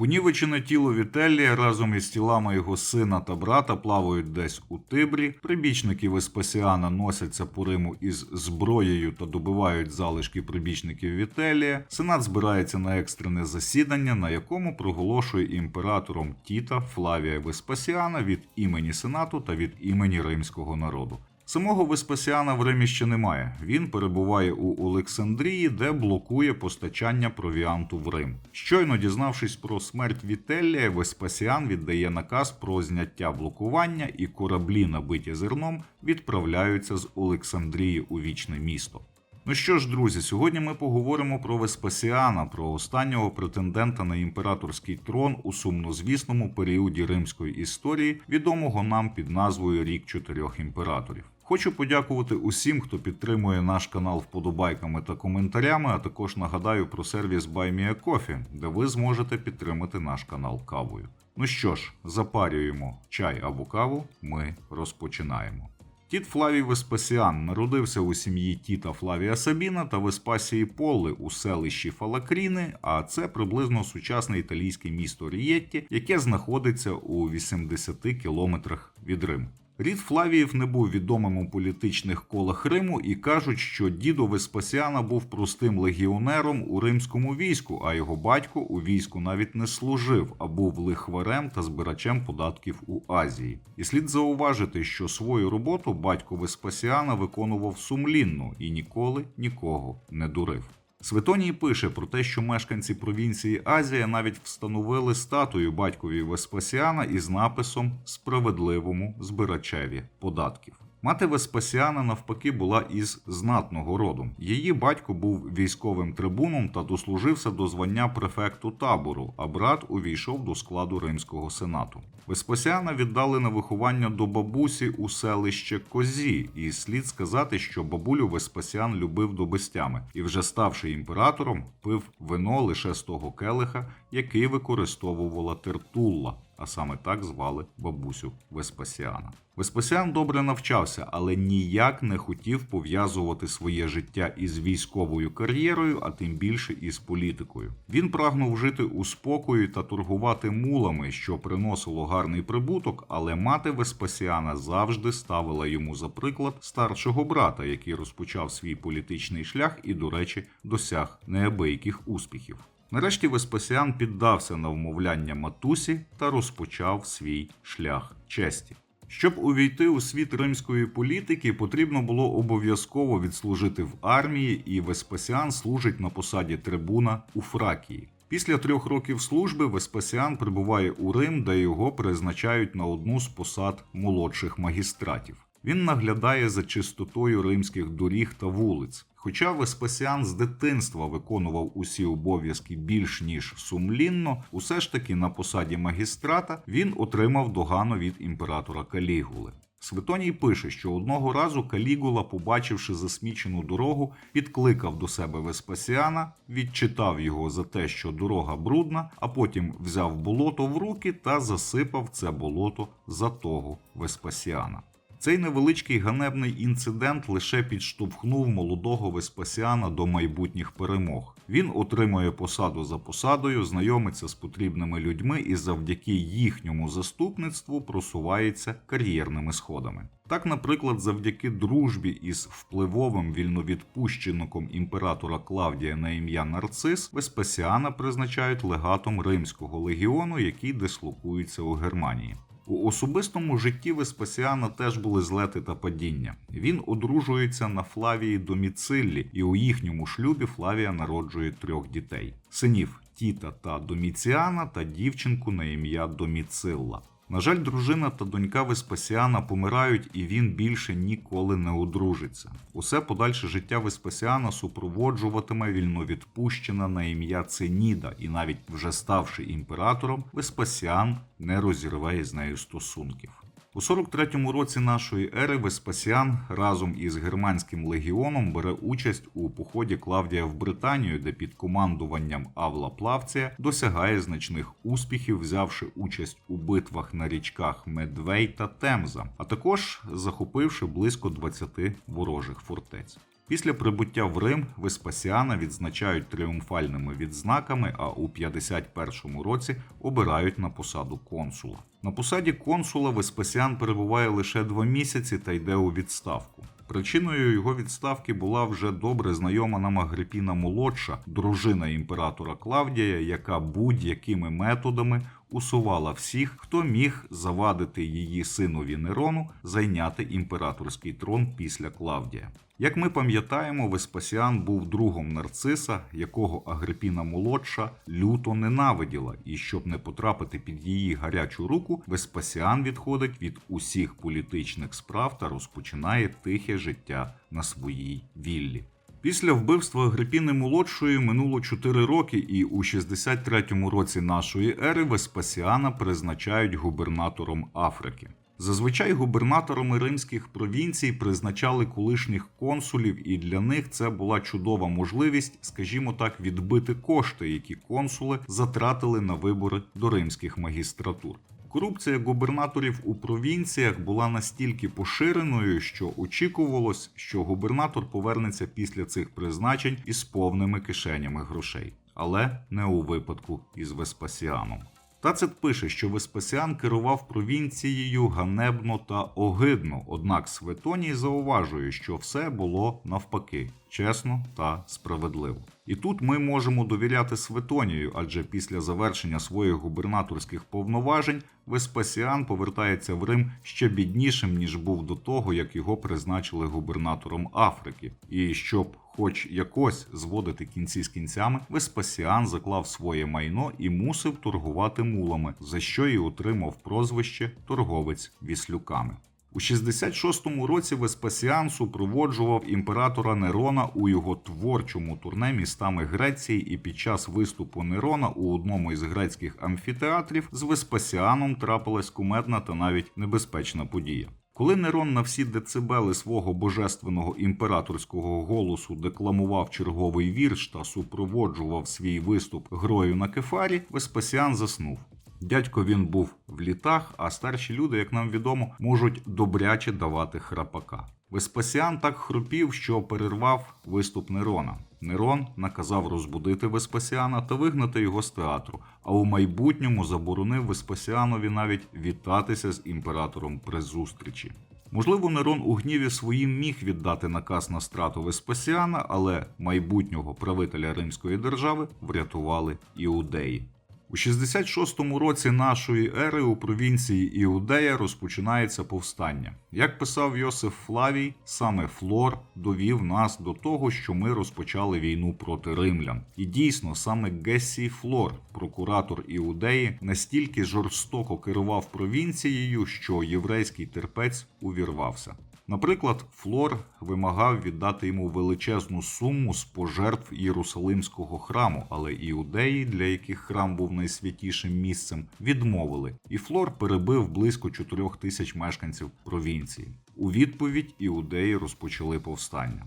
Понівечене тіло Вітелія разом із тілами його сина та брата плавають десь у Тибрі. Прибічники Веспасіана носяться по Риму із зброєю та добивають залишки прибічників Вітелія. Сенат збирається на екстрене засідання, на якому проголошує імператором Тіта Флавія Веспасіана від імені Сенату та від імені римського народу. Самого Веспасіана в Римі ще немає. Він перебуває у Олександрії, де блокує постачання провіанту в Рим. Щойно дізнавшись про смерть Вітелія, Веспасіан віддає наказ про зняття блокування, і кораблі, набиті зерном, відправляються з Олександрії у вічне місто. Ну що ж, друзі, сьогодні ми поговоримо про Веспасіана, про останнього претендента на імператорський трон у сумнозвісному періоді римської історії, відомого нам під назвою Рік чотирьох імператорів. Хочу подякувати усім, хто підтримує наш канал вподобайками та коментарями, а також нагадаю про сервіс BuyMeACoffee, де ви зможете підтримати наш канал кавою. Ну що ж, запарюємо чай або каву, ми розпочинаємо. Тіт Флавій Веспасіан народився у сім'ї Тіта Флавія Сабіна та Веспасії Полли у селищі Фалакріни, а це приблизно сучасне італійське місто Рієтті, яке знаходиться у 80 кілометрах від Риму. Рід Флавіїв не був відомим у політичних колах Риму і кажуть, що дідо Веспасіана був простим легіонером у римському війську, а його батько у війську навіть не служив, а був лихварем та збирачем податків у Азії. І слід зауважити, що свою роботу батько Веспасіана виконував сумлінно і ніколи нікого не дурив. Светоній пише про те, що мешканці провінції Азія навіть встановили статую батькові Веспасіана із написом Справедливому збирачеві податків. Мати Веспасіана навпаки була із знатного роду. Її батько був військовим трибуном та дослужився до звання префекту табору, а брат увійшов до складу римського сенату. Веспасіана віддали на виховання до бабусі у селище Козі, і слід сказати, що бабулю Веспасіан любив до безтями і, вже ставши імператором, пив вино лише з того келиха, який використовувала Тертулла, а саме так звали бабусю Веспасіана. Веспасіан добре навчався, але ніяк не хотів пов'язувати своє життя із військовою кар'єрою, а тим більше із політикою. Він прагнув жити у спокої та торгувати мулами, що приносило гарний прибуток, але мати Веспасіана завжди ставила йому за приклад старшого брата, який розпочав свій політичний шлях і, до речі, досяг неабияких успіхів. Нарешті Веспасіан піддався на вмовляння матусі та розпочав свій шлях честі. Щоб увійти у світ римської політики, потрібно було обов'язково відслужити в армії, і Веспасіан служить на посаді трибуна у Фракії. Після трьох років служби Веспасіан прибуває у Рим, де його призначають на одну з посад молодших магістратів. Він наглядає за чистотою римських доріг та вулиць. Хоча Веспасіан з дитинства виконував усі обов'язки більш ніж сумлінно, усе ж таки на посаді магістрата він отримав догану від імператора Калігули. Светоній пише, що одного разу Калігула, побачивши засмічену дорогу, підкликав до себе Веспасіана, відчитав його за те, що дорога брудна, а потім взяв болото в руки та засипав це болото за того Веспасіана. Цей невеличкий ганебний інцидент лише підштовхнув молодого Веспасіана до майбутніх перемог. Він отримує посаду за посадою, знайомиться з потрібними людьми і завдяки їхньому заступництву просувається кар'єрними сходами. Так, наприклад, завдяки дружбі із впливовим вільновідпущеником імператора Клавдія на ім'я Нарцис, Веспасіана призначають легатом римського легіону, який дислокується у Германії. У особистому житті Веспасіана теж були злети та падіння. Він одружується на Флавії Доміциллі, і у їхньому шлюбі Флавія народжує трьох дітей: синів Тіта та Доміціана та дівчинку на ім'я Доміцилла. На жаль, дружина та донька Веспасіана помирають, і він більше ніколи не одружиться. Усе подальше життя Веспасіана супроводжуватиме вільновідпущена на ім'я Ценіда, і навіть вже ставши імператором, Веспасіан не розірве із нею стосунків. У 43-му році нашої ери Веспасіан разом із германським легіоном бере участь у поході Клавдія в Британію, де під командуванням Авла Плавція досягає значних успіхів, взявши участь у битвах на річках Медвей та Темза, а також захопивши близько 20 ворожих фортець. Після прибуття в Рим Веспасіана відзначають тріумфальними відзнаками, а у 51-му році обирають на посаду консула. На посаді консула Веспасіан перебуває лише два місяці та йде у відставку. Причиною його відставки була вже добре знайома нам Агрипіна молодша, дружина імператора Клавдія, яка будь-якими методами усувала всіх, хто міг завадити її синові Нерону зайняти імператорський трон після Клавдія. Як ми пам'ятаємо, Веспасіан був другом нарциса, якого Агрипіна молодша люто ненавиділа, і щоб не потрапити під її гарячу руку, Веспасіан відходить від усіх політичних справ та розпочинає тихе життя на своїй віллі. Після вбивства Агрипіни молодшої минуло 4 роки, і у 63-му році нашої ери Веспасіана призначають губернатором Африки. Зазвичай губернаторами римських провінцій призначали колишніх консулів, і для них це була чудова можливість, скажімо так, відбити кошти, які консули затратили на вибори до римських магістратур. Корупція губернаторів у провінціях була настільки поширеною, що очікувалось, що губернатор повернеться після цих призначень із повними кишенями грошей, але не у випадку із Веспасіаном. Тацит пише, що Веспасіан керував провінцією ганебно та огидно, однак Светоній зауважує, що все було навпаки, чесно та справедливо. І тут ми можемо довіряти Светонію, адже після завершення своїх губернаторських повноважень Веспасіан повертається в Рим ще біднішим, ніж був до того, як його призначили губернатором Африки. І щоб хоч якось зводити кінці з кінцями, Веспасіан заклав своє майно і мусив торгувати мулами, за що й отримав прозвище торговець віслюками. У 66-му році Веспасіан супроводжував імператора Нерона у його творчому турне містами Греції, і під час виступу Нерона у одному із грецьких амфітеатрів з Веспасіаном трапилась кумедна та навіть небезпечна подія. Коли Нерон на всі децибели свого божественного імператорського голосу декламував черговий вірш та супроводжував свій виступ грою на кефарі, Веспасіан заснув. Дядько він був в літах, а старші люди, як нам відомо, можуть добряче давати храпака. Веспасіан так хропів, що перервав виступ Нерона. Нерон наказав розбудити Веспасіана та вигнати його з театру, а у майбутньому заборонив Веспасіанові навіть вітатися з імператором при зустрічі. Можливо, Нерон у гніві своїм міг віддати наказ на страту Веспасіана, але майбутнього правителя Римської держави врятували іудеї. У 66-му році нашої ери у провінції Іудея розпочинається повстання. Як писав Йосиф Флавій, саме Флор довів нас до того, що ми розпочали війну проти римлян. І дійсно, саме Гессій Флор, прокуратор Іудеї, настільки жорстоко керував провінцією, що єврейський терпець увірвався. Наприклад, Флор вимагав віддати йому величезну суму з пожертв Єрусалимського храму, але іудеї, для яких храм був найсвятішим місцем, відмовили, і Флор перебив близько 4 тисяч мешканців провінції. У відповідь іудеї розпочали повстання.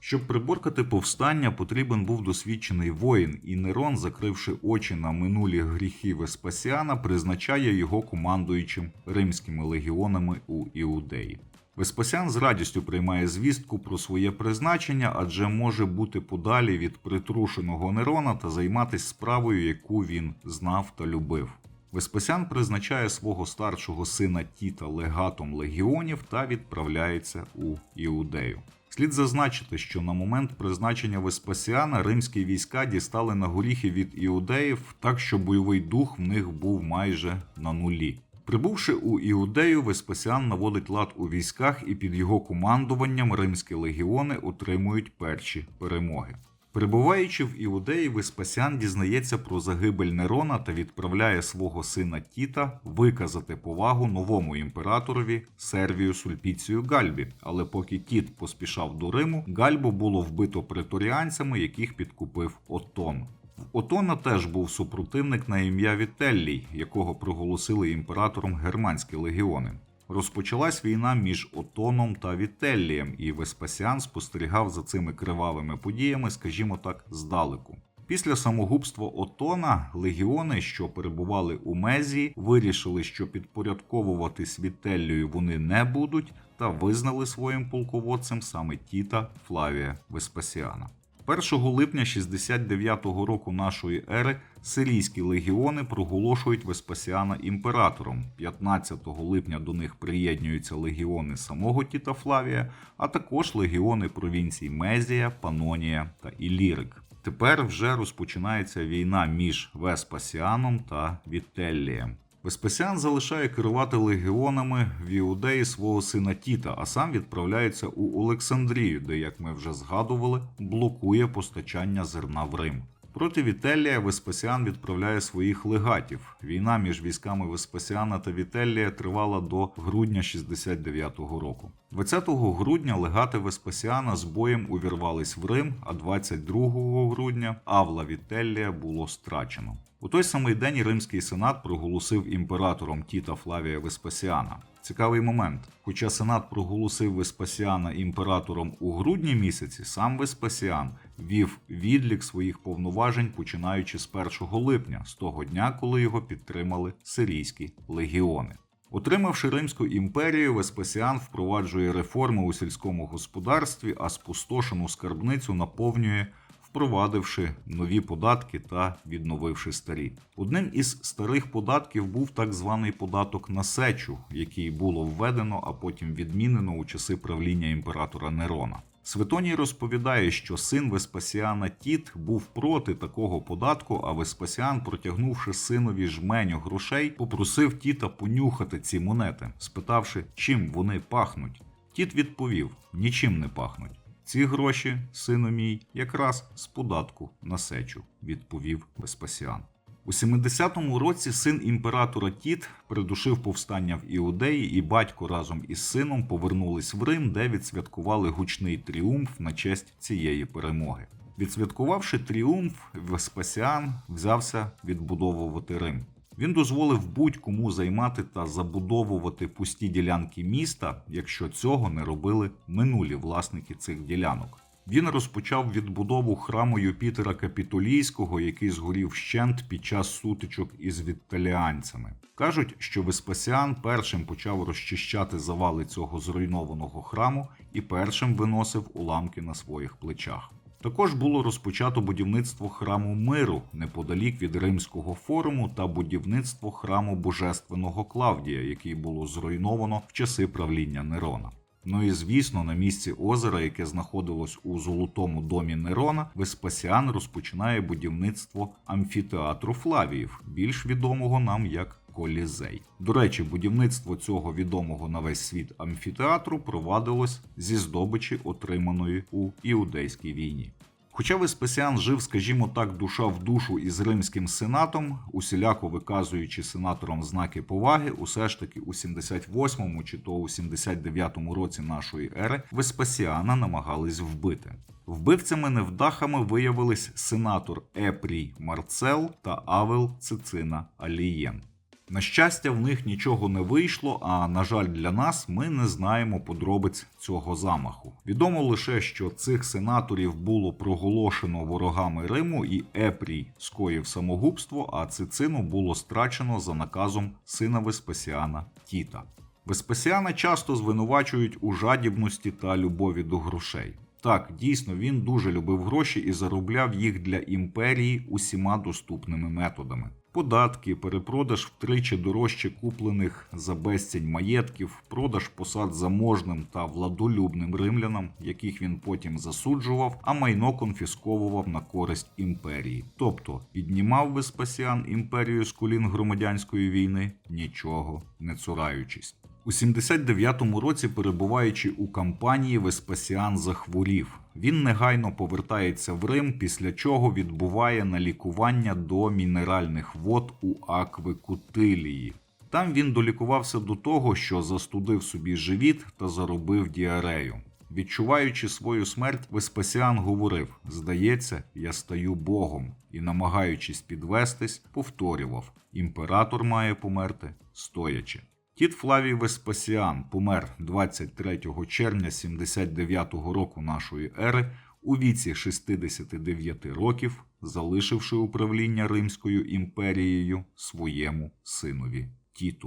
Щоб приборкати повстання, потрібен був досвідчений воїн, і Нерон, закривши очі на минулі гріхи Веспасіана, призначає його командуючим римськими легіонами у Іудеї. Веспасіан з радістю приймає звістку про своє призначення, адже може бути подалі від притрушеного Нерона та займатися справою, яку він знав та любив. Веспасіан призначає свого старшого сина Тіта легатом легіонів та відправляється у Іудею. Слід зазначити, що на момент призначення Веспасіана римські війська дістали на горіхи від іудеїв, так що бойовий дух в них був майже на нулі. Прибувши у Іудею, Веспасіан наводить лад у військах, і під його командуванням римські легіони отримують перші перемоги. Перебуваючи в Іудеї, Веспасіан дізнається про загибель Нерона та відправляє свого сина Тіта виказати повагу новому імператорові Сервію Сульпіцію Гальбі. Але поки Тіт поспішав до Риму, Гальбу було вбито преторіанцями, яких підкупив Отон. В Отона теж був супротивник на ім'я Вітеллій, якого проголосили імператором германські легіони. Розпочалась війна між Отоном та Вітеллієм, і Веспасіан спостерігав за цими кривавими подіями, скажімо так, здалеку. Після самогубства Отона легіони, що перебували у Мезії, вирішили, що підпорядковуватись Вітеллію вони не будуть, та визнали своїм полководцем саме Тіта Флавія Веспасіана. 1 липня 69-го року нашої ери сирійські легіони проголошують Веспасіана імператором. 15 липня до них приєднуються легіони самого Тіта Флавія, а також легіони провінцій Мезія, Панонія та Ілірик. Тепер вже розпочинається війна між Веспасіаном та Вітеллієм. Веспасіан залишає керувати легіонами в Іудеї свого сина Тіта, а сам відправляється у Олександрію, де, як ми вже згадували, блокує постачання зерна в Рим. Проти Вітелія Веспасіан відправляє своїх легатів. Війна між військами Веспасіана та Вітелія тривала до грудня 69-го року. 20 грудня легати Веспасіана з боєм увірвались в Рим, а 22 грудня Авла Вітелія було страчено. У той самий день Римський сенат проголосив імператором Тіта Флавія Веспасіана. Цікавий момент. Хоча Сенат проголосив Веспасіана імператором у грудні місяці, сам Веспасіан вів відлік своїх повноважень починаючи з 1 липня, з того дня, коли його підтримали сирійські легіони. Отримавши Римську імперію, Веспасіан впроваджує реформи у сільському господарстві, а спустошену скарбницю наповнює впровадивши нові податки та відновивши старі. Одним із старих податків був так званий податок на сечу, який було введено, а потім відмінено у часи правління імператора Нерона. Светоній розповідає, що син Веспасіана Тіт був проти такого податку, а Веспасіан, протягнувши синові жменю грошей, попросив Тіта понюхати ці монети, спитавши, чим вони пахнуть. Тіт відповів: нічим не пахнуть. Ці гроші, сину мій, якраз з податку на сечу, відповів Веспасіан. У 70-му році син імператора Тіт придушив повстання в Іудеї, і батько разом із сином повернулись в Рим, де відсвяткували гучний тріумф на честь цієї перемоги. Відсвяткувавши тріумф, Веспасіан взявся відбудовувати Рим. Він дозволив будь-кому займати та забудовувати пусті ділянки міста, якщо цього не робили минулі власники цих ділянок. Він розпочав відбудову храму Юпітера Капітолійського, який згорів вщент під час сутичок із вітталіанцями. Кажуть, що Веспасіан першим почав розчищати завали цього зруйнованого храму і першим виносив уламки на своїх плечах. Також було розпочато будівництво храму миру неподалік від Римського форуму та будівництво храму Божественного Клавдія, який було зруйновано в часи правління Нерона. Ну і звісно, на місці озера, яке знаходилось у золотому домі Нерона, Веспасіан розпочинає будівництво амфітеатру Флавіїв, більш відомого нам як Колізей. До речі, будівництво цього відомого на весь світ амфітеатру провадилось зі здобичі, отриманої у іудейській війні. Хоча Веспасіан жив, скажімо так, душа в душу із римським сенатом, усіляко виказуючи сенаторам знаки поваги, усе ж таки у 78-му чи то у 79-му році нашої ери Веспасіана намагались вбити. Вбивцями невдахами виявились сенатор Епрій Марцел та Авел Цицина Алієн. На щастя, в них нічого не вийшло, а на жаль, для нас ми не знаємо подробиць цього замаху. Відомо лише, що цих сенаторів було проголошено ворогами Риму, і Епрій скоїв самогубство, а Цицину було страчено за наказом сина Веспасіана Тіта. Веспасіана часто звинувачують у жадібності та любові до грошей. Так, дійсно, він дуже любив гроші і заробляв їх для імперії усіма доступними методами. Податки, перепродаж втричі дорожче куплених за безцінь маєтків, продаж посад заможним та владолюбним римлянам, яких він потім засуджував, а майно конфісковував на користь імперії. Тобто піднімав Веспасіан імперію з колін громадянської війни, нічого не цураючись. У 79-му році, перебуваючи у кампанії, Веспасіан захворів. Він негайно повертається в Рим, після чого відбуває на лікування до мінеральних вод у Аквикутилії. Там він долікувався до того, що застудив собі живіт та заробив діарею. Відчуваючи свою смерть, Веспасіан говорив: Здається, я стаю Богом, і, намагаючись підвестись, повторював: імператор має померти стоячи. Тіт Флавій Веспасіан помер 23 червня 79 року нашої ери у віці 69 років, залишивши управління Римською імперією своєму синові Тіту.